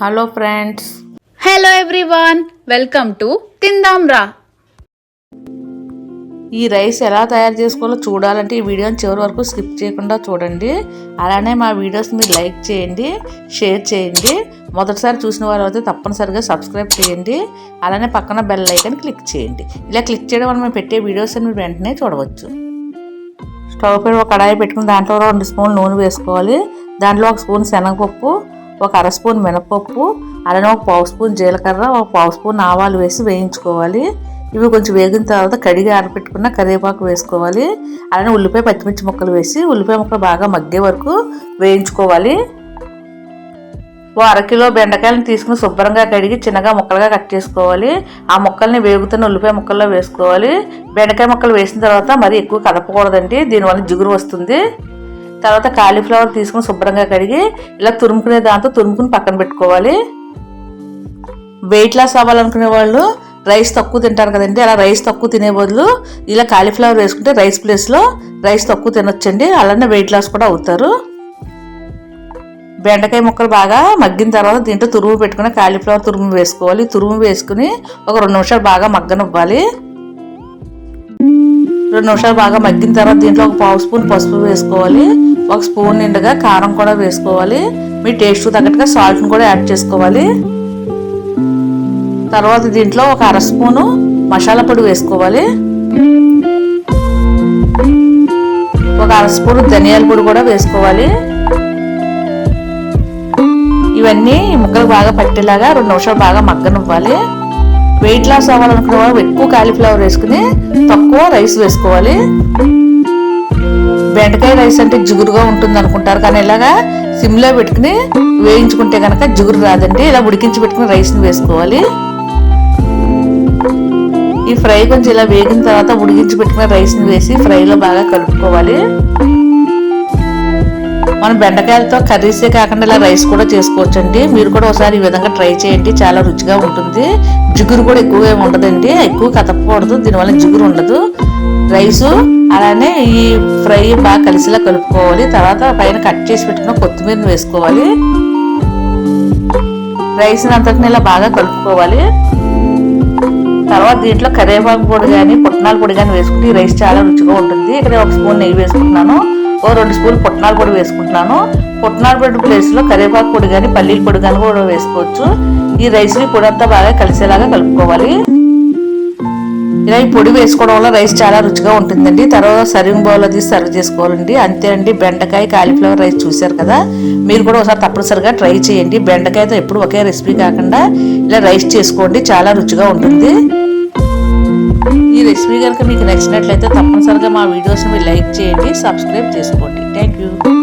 Hello friends hello everyone welcome to తిందాం రా ఈ రైస్ ఎలా తయారు చేసుకోవాలో చూడాలంటే ఈ వీడియోని చివరి వరకు స్కిప్ చేయకుండా చూడండి. అలానే మా వీడియోస్ మీరు లైక్ చేయండి షేర్ చేయండి. మొదటిసారి చూసిన వారు అయితే తప్పనిసరిగా సబ్స్క్రైబ్ చేయండి. అలానే పక్కన బెల్ ఐకాన్ క్లిక్ చేయండి. ఇలా క్లిక్ చేయడం వల్ల మేము పెట్టే వీడియోస్ మీరు వెంటనే చూడవచ్చు. స్టవ్ పైన ఒక కడాయి పెట్టుకుని దాంట్లో రెండు స్పూన్ నూనె వేసుకోవాలి. దాంట్లో ఒక స్పూన్ శనగపప్పు ఒక అర స్పూన్ మినపప్పు అలానే ఒక పావు స్పూన్ జీలకర్ర ఒక పావు స్పూన్ ఆవాలు వేసి వేయించుకోవాలి. ఇవి కొంచెం వేగిన తర్వాత కడిగి ఆరబెట్టుకున్న కరివేపాకు వేసుకోవాలి. అలానే ఉల్లిపాయ పచ్చిమిర్చి ముక్కలు వేసి ఉల్లిపాయ ముక్కలు బాగా మగ్గే వరకు వేయించుకోవాలి. ఓ అరకిలో బెండకాయలను తీసుకుని శుభ్రంగా కడిగి చిన్నగా ముక్కలుగా కట్ చేసుకోవాలి. ఆ ముక్కల్ని వేగుతున్న ఉల్లిపాయ ముక్కల్లో వేసుకోవాలి. బెండకాయ ముక్కలు వేసిన తర్వాత మరి ఎక్కువ కదపకూడదండి. దీనివల్ల జిగురు వస్తుంది. తర్వాత కాలీఫ్లవర్ తీసుకుని శుభ్రంగా కడిగి ఇలా తురుముకునే దాంతో తురుముకుని పక్కన పెట్టుకోవాలి. వెయిట్ లాస్ అవ్వాలనుకునే వాళ్ళు రైస్ తక్కువ తింటారు కదండి అలా రైస్ తక్కువ తినే బదులు ఇలా కాలీఫ్లవర్ వేసుకుంటే రైస్ ప్లేస్లో రైస్ తక్కువ తినొచ్చండి అలానే వెయిట్ లాస్ కూడా అవుతారు. బెండకాయ ముక్కలు బాగా మగ్గిన తర్వాత దీంట్లో తురుము పెట్టుకుని కాలీఫ్లవర్ తురుము వేసుకోవాలి. తురుము వేసుకుని ఒక రెండు నిమిషాలు బాగా మగ్గనివ్వాలి. రెండు నిమిషాలు బాగా మగ్గిన తర్వాత దీంట్లో ఒక పావు స్పూన్ పసుపు వేసుకోవాలి. ఒక స్పూన్ నిండుగా కారం కూడా వేసుకోవాలి. మీ టేస్ట్ తగ్గట్టుగా సాల్ట్ని కూడా యాడ్ చేసుకోవాలి. తర్వాత దీంట్లో ఒక అర స్పూను మసాలా పొడి వేసుకోవాలి. ఒక అర స్పూన్ ధనియాల పొడి కూడా వేసుకోవాలి. ఇవన్నీ ముక్కలు బాగా పట్టేలాగా రెండు నిమిషాలు బాగా మగ్గనివ్వాలి. వెయిట్ లాస్ అవ్వాలనుకున్న వాళ్ళు ఎక్కువ కాలీఫ్లవర్ వేసుకుని తక్కువ రైస్ వేసుకోవాలి. బెండకాయ రైస్ అంటే జిగురుగా ఉంటుంది అనుకుంటారు. కానీ ఇలాగా సిమ్లో పెట్టుకుని వేయించుకుంటే కనుక జిగురు రాదండి. ఇలా ఉడికించి పెట్టుకుని రైస్ని వేసుకోవాలి. ఈ ఫ్రై కొంచెం ఇలా వేగిన తర్వాత ఉడికించి పెట్టుకున్న రైస్ని వేసి ఫ్రైలో బాగా కలుపుకోవాలి. మనం బెండకాయలతో కర్రీసే కాకుండా ఇలా రైస్ కూడా చేసుకోవచ్చండి. మీరు కూడా ఒకసారి ఈ విధంగా ట్రై చేయండి. చాలా రుచిగా ఉంటుంది. జిగురు కూడా ఎక్కువగా ఏమి ఉండదండి. ఎక్కువ కదపకూడదు. దీనివల్ల జిగురు ఉండదు. రైసు అలానే ఈ ఫ్రై బాగా కలిసిలా కలుపుకోవాలి. తర్వాత పైన కట్ చేసి పెట్టుకున్న కొత్తిమీరని వేసుకోవాలి. రైస్ని అంతటిని ఇలా బాగా కలుపుకోవాలి. తర్వాత దీంట్లో కరివేపాకు పొడి కానీ పుట్నాల పొడి కానీ వేసుకుంటే ఈ రైస్ చాలా రుచిగా ఉంటుంది. ఇక్కడ ఒక స్పూన్ నెయ్యి వేసుకుంటున్నాను. ఓ రెండు స్పూన్ పుట్నాల పొడి వేసుకుంటున్నాను. పుట్నాల పొడి ప్లేస్లో కరివేపాకు పొడి కానీ పల్లీల పొడి కానీ కూడా వేసుకోవచ్చు. ఈ రైస్ని పొడి అంతా బాగా కలిసేలాగా కలుపుకోవాలి. ఇలా ఈ పొడి వేసుకోవడం వల్ల రైస్ చాలా రుచిగా ఉంటుందండి. తర్వాత సర్వింగ్ బౌల్ అది సర్వ్ చేసుకోవాలండి. అంతే అండి. బెండకాయ కాలీఫ్లవర్ రైస్ చూశారు కదా? మీరు కూడా ఒకసారి తప్పనిసరిగా ట్రై చేయండి. బెండకాయతో ఎప్పుడు ఒకే రెసిపీ కాకుండా ఇలా రైస్ చేసుకోండి. చాలా రుచిగా ఉంటుంది. ఈ రెసిపీ కనుక మీకు నచ్చినట్లయితే తప్పనిసరిగా మా వీడియోస్ని మీరు లైక్ చేయండి. సబ్స్క్రైబ్ చేసుకోండి. Thank you